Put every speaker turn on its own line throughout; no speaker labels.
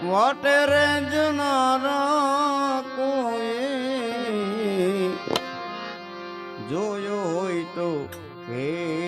વાટે રે જનારા કોઈ જોયો હોય તો કેજો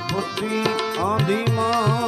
કપતિ આંધીમાં